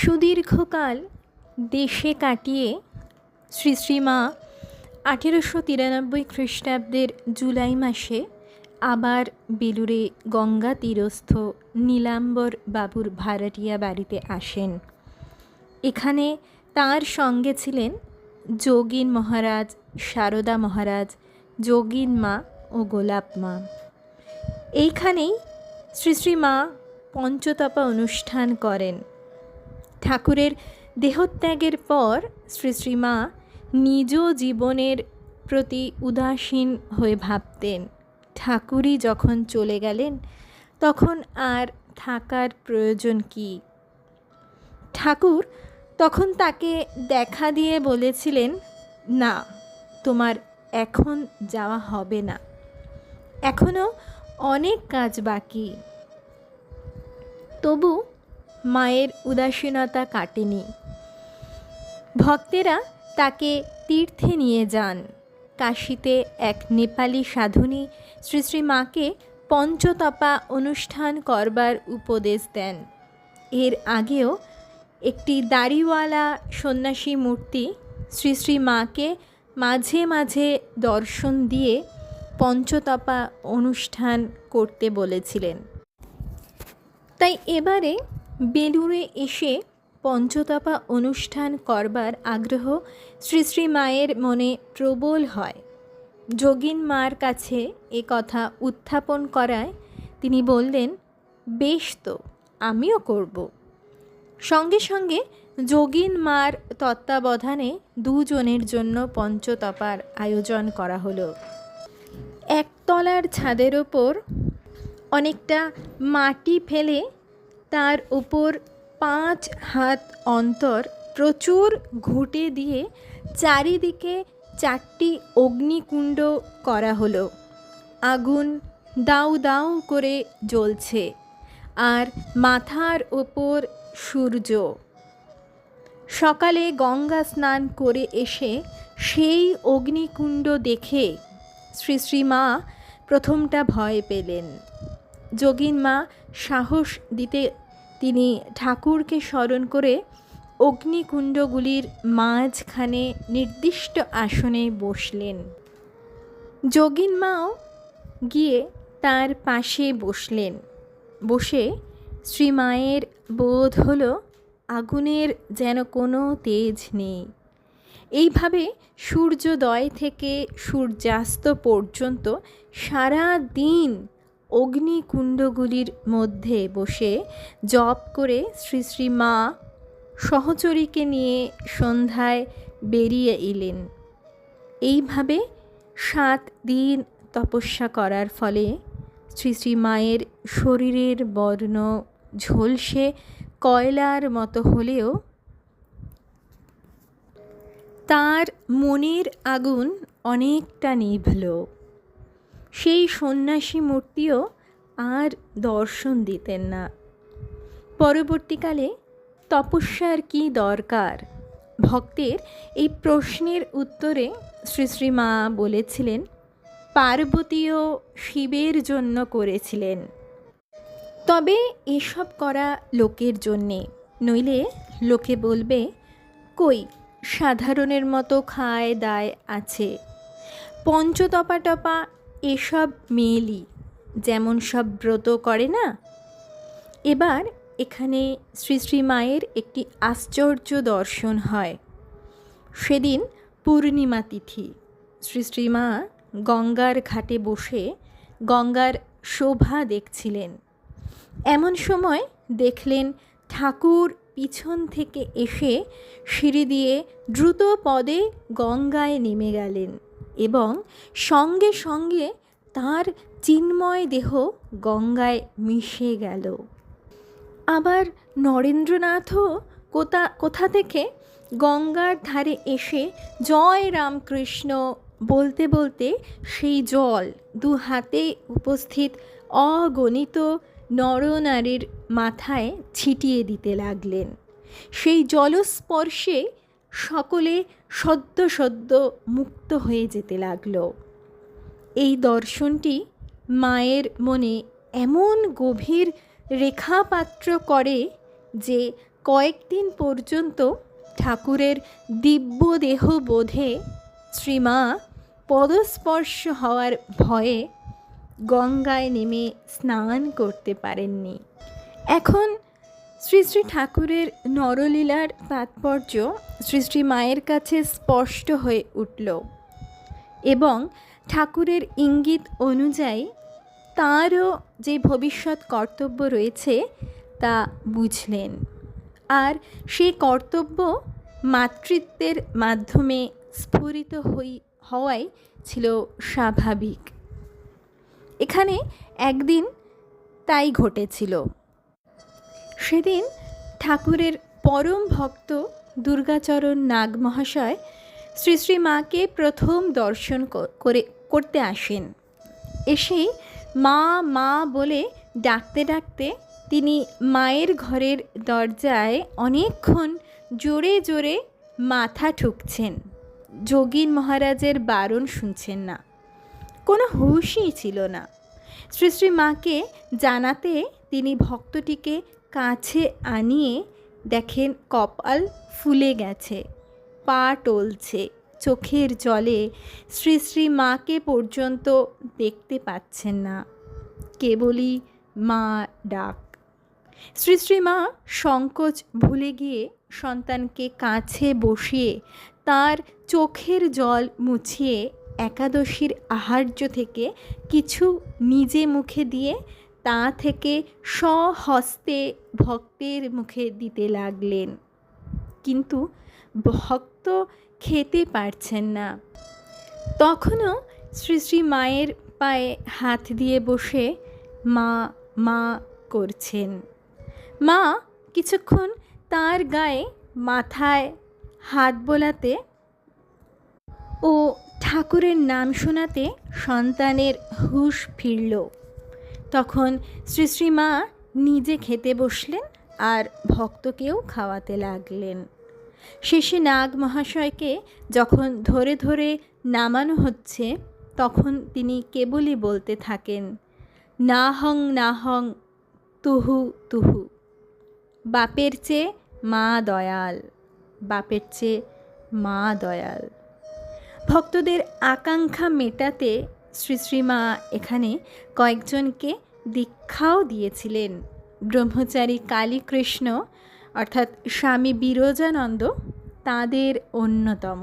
সুদীর্ঘকাল দেশে কাটিয়ে শ্রী শ্রীমা আঠেরোশো তিরানব্বই খ্রিস্টাব্দের জুলাই মাসে আবার বেলুড়ে গঙ্গা তীরস্থ নীলাম্বর বাবুর ভাড়াটিয়া বাড়িতে আসেন। এখানে তার সঙ্গে ছিলেন যোগিন মহারাজ, সারদা মহারাজ, যোগিন মা ও গোলাপ মা। এইখানেই শ্রী শ্রী মা পঞ্চতপা অনুষ্ঠান করেন। ঠাকুরের দেহত্যাগের পর শ্রী শ্রীমা নিজ জীবনের প্রতি উদাসীন হয়ে ভাবতেন। ঠাকুরই যখন চলে গেলেন, তখন আর থাকার প্রয়োজন কি? ঠাকুর তখন তাকে দেখা দিয়ে বলেছিলেন, না, তোমার এখন যাওয়া হবে না। এখনও অনেক কাজ বাকি। তবু মায়ের উদাসীনতা কাটেনি। ভক্তেরা তাকে তীর্থে নিয়ে যান। কাশিতে এক নেপালি সাধুনী শ্রী শ্রী মাকে পঞ্চতপা অনুষ্ঠান করবার উপদেশ দেন। এর আগেও একটি দাড়িওয়ালা সন্ন্যাসী মূর্তি শ্রী শ্রী মাকে মাঝে মাঝে দর্শন দিয়ে পঞ্চতপা অনুষ্ঠান করতে বলেছিলেন। তাই এবারে বেলুড়ে এসে পঞ্চতপা অনুষ্ঠান করবার আগ্রহ শ্রী শ্রী মায়ের মনে প্রবল হয়। যোগিন মার কাছে এ কথা উত্থাপন করায় তিনি বললেন, বেশ তো, আমিও করব। সঙ্গে সঙ্গে যোগিন মার তত্ত্বাবধানে দুজনের জন্য পঞ্চতপার আয়োজন করা হলো। একতলার ছাদের ওপর অনেকটা মাটি ফেলে তার উপর পাঁচ হাত অন্তর প্রচুর ঘুঁটে দিয়ে চারিদিকে চারটি অগ্নিকুণ্ড করা হলো। আগুন দাউ দাউ করে জ্বলছে আর মাথার ওপর সূর্য। সকালে গঙ্গা স্নান করে এসে সেই অগ্নিকুণ্ড দেখে শ্রী শ্রী মা প্রথমটা ভয় পেলেন। যোগিন মা সাহস দিতে তিনি ঠাকুরকে স্মরণ করে অগ্নিকুণ্ডগুলির মাঝখানে নির্দিষ্ট আসনে বসলেন। যোগিন মাও গিয়ে তার পাশে বসলেন। বসে শ্রীমায়ের বোধ হলো, আগুনের যেন কোনো তেজ নেই। এইভাবে সূর্যোদয় থেকে সূর্যাস্ত পর্যন্ত সারা দিন অগ্নিকুণ্ডগুলির মধ্যে বসে জপ করে শ্রী শ্রী মা সহচরীকে নিয়ে সন্ধ্যায় বেরিয়ে এলেন। এইভাবে সাত দিন তপস্যা করার ফলে শ্রী শ্রী মায়ের শরীরের বর্ণ ঝলসে কয়লার মতো হলেও তার মনের আগুন অনেকটা নিভল। সেই সন্ন্যাসী মূর্তিও আর দর্শন দিতেন না। পরবর্তীকালে তপস্যার কি দরকার? ভক্তের এই প্রশ্নের উত্তরে শ্রী শ্রী মা বলেছিলেন, পার্বতীও শিবের জন্য করেছিলেন। তবে এসব করা লোকের জন্যে। নইলে লোকে বলবে, কই, সাধারণের মতো খায় দায় আছে। পঞ্চতপা টপা এসব মেয়েলি, যেমন সব ব্রত করে না? এবার এখানে শ্রী শ্রী মায়ের একটি আশ্চর্য দর্শন হয়। সেদিন পূর্ণিমা তিথি। শ্রী শ্রী মা গঙ্গার ঘাটে বসে গঙ্গার শোভা দেখছিলেন। এমন সময় দেখলেন ঠাকুর পিছন থেকে এসে সিঁড়ি দিয়ে দ্রুত পদে গঙ্গায় নেমে গেলেন এবং সঙ্গে সঙ্গে তার চিন্ময় দেহ গঙ্গায় মিশে গেল। আবার নরেন্দ্রনাথও কোথা কোথা থেকে গঙ্গার ধারে এসে জয় রামকৃষ্ণ বলতে বলতে সেই জল দু হাতে উপস্থিত অগণিত নরনারীর মাথায় ছিটিয়ে দিতে লাগলেন। সেই জলস্পর্শে সকলে সদ্য সদ্য মুক্ত হয়ে যেতে লাগল। এই দর্শনটি মায়ের মনে এমন গভীর রেখাপাত্র করে যে কয়েকদিন পর্যন্ত ঠাকুরের দিব্য দেহ বোধে শ্রীমা পদস্পর্শ হওয়ার ভয়ে গঙ্গায় নেমে স্নান করতে পারেননি। এখন শ্রী শ্রী ঠাকুরের নরলীলার তাৎপর্য শ্রী শ্রী মায়ের কাছে স্পষ্ট হয়ে উঠল এবং ঠাকুরের ইঙ্গিত অনুযায়ী তাঁরও যে ভবিষ্যৎ কর্তব্য রয়েছে তা বুঝলেন। আর সেই কর্তব্য মাতৃত্বের মাধ্যমে স্ফুরিত হই, হওয়াই ছিল স্বাভাবিক। এখানে একদিন তাই ঘটেছিল। সেদিন ঠাকুরের পরম ভক্ত দুর্গাচরণ নাগ মহাশয় শ্রী শ্রী মাকে প্রথম দর্শন করে, করতে আসেন। এসেই মা মা বলে ডাকতে ডাকতে তিনি মায়ের ঘরের দরজায় অনেকক্ষণ জোরে জোরে মাথা ঠুকছেন। যোগীন মহারাজের বারণ শুনছেন না। কোনো হুঁশই ছিল না। শ্রী শ্রী মাকে জানাতে তিনি ভক্তটিকে কাছে আনিয়ে দেখেন কপাল ফুলে গেছে। পা টলছে, চোখের জলে শ্রী শ্রী মাকে পর্যন্ত দেখতে পাচ্ছেন না। কেবলই মা ডাক। শ্রী মা সংকোচ ভুলে গিয়ে সন্তানকে কাছে বসিয়ে তার চোখের জল মুছিয়ে একাদশীর আহার্য থেকে কিছু নিজে মুখে দিয়ে তা থেকে স্বহস্তে ভক্তের মুখে দিতে লাগলেন। কিন্তু ভক্ত খেতে পারছেন না। তখনও শ্রী শ্রী মায়ের পায়ে হাত দিয়ে বসে মা মা করছেন। মা কিছুক্ষণ তার গায়ে মাথায় হাত বোলাতে ও ঠাকুরের নাম শোনাতে সন্তানের হুঁশ ফিরল। তখন শ্রী শ্রী মা নিজে খেতে বসলেন আর ভক্তকেও খাওয়াতে লাগলেন। শেষে নাগ মহাশয়কে যখন ধরে ধরে নামানো হচ্ছে, তখন তিনি কেবলই বলতে থাকেন না হং না হং তুহু তুহু। বাপের চেয়ে মা দয়াল, বাপের চেয়ে মা দয়াল। ভক্তদের আকাঙ্ক্ষা মেটাতে শ্রী শ্রীমা এখানে কয়েকজনকে দীক্ষাও দিয়েছিলেন। ব্রহ্মচারী কালীকৃষ্ণ অর্থাৎ স্বামী বিরজানন্দ তাঁদের অন্যতম।